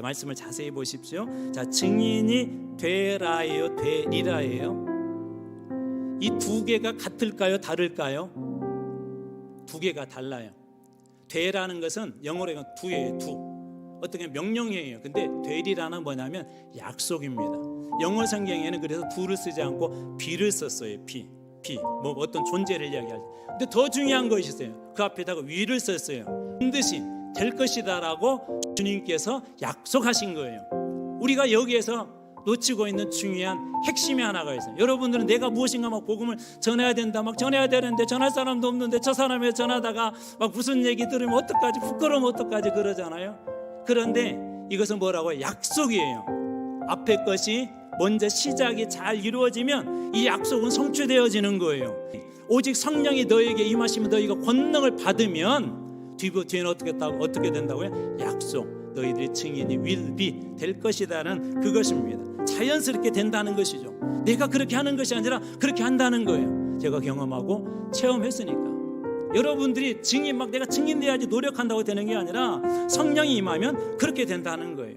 말씀을 자세히 보십시오. 자, 증인이 되라예요, 되리라예요. 이 두 개가 같을까요, 다를까요? 두 개가 달라요. 되라는 것은 영어로 두예요, 두. 어떻게 명령이에요. 근데 되리라는 뭐냐면 약속입니다. 영어 성경에는 그래서 두를 쓰지 않고 비를 썼어요. 비. 비. 뭐 어떤 존재를 이야기할 때. 근데 더 중요한 것이 있어요. 그 앞에다가 위를 썼어요. 반드시 될 것이다라고 주님께서 약속하신 거예요. 우리가 여기에서 놓치고 있는 중요한 핵심이 하나가 있어요. 여러분들은 내가 무엇인가 막 복음을 전해야 된다, 막 전해야 되는데 전할 사람도 없는데 저 사람에 전하다가 막 무슨 얘기 들으면 어떡하지, 부끄러우면 어떡하지 그러잖아요. 그런데 이것은 뭐라고요? 약속이에요. 앞에 것이 먼저 시작이 잘 이루어지면 이 약속은 성취되어지는 거예요. 오직 성령이 너에게 임하시면 너희가 권능을 받으면 뒤부 뒤에는 어떻게 어떻게 된다고요? 약속. 너희들이 증인이 will be 될 것이다는 그것입니다. 자연스럽게 된다는 것이죠. 내가 그렇게 하는 것이 아니라 그렇게 한다는 거예요. 제가 경험하고 체험했으니까. 여러분들이 증인 막 내가 증인 돼야지 노력한다고 되는 게 아니라 성령이 임하면 그렇게 된다는 거예요.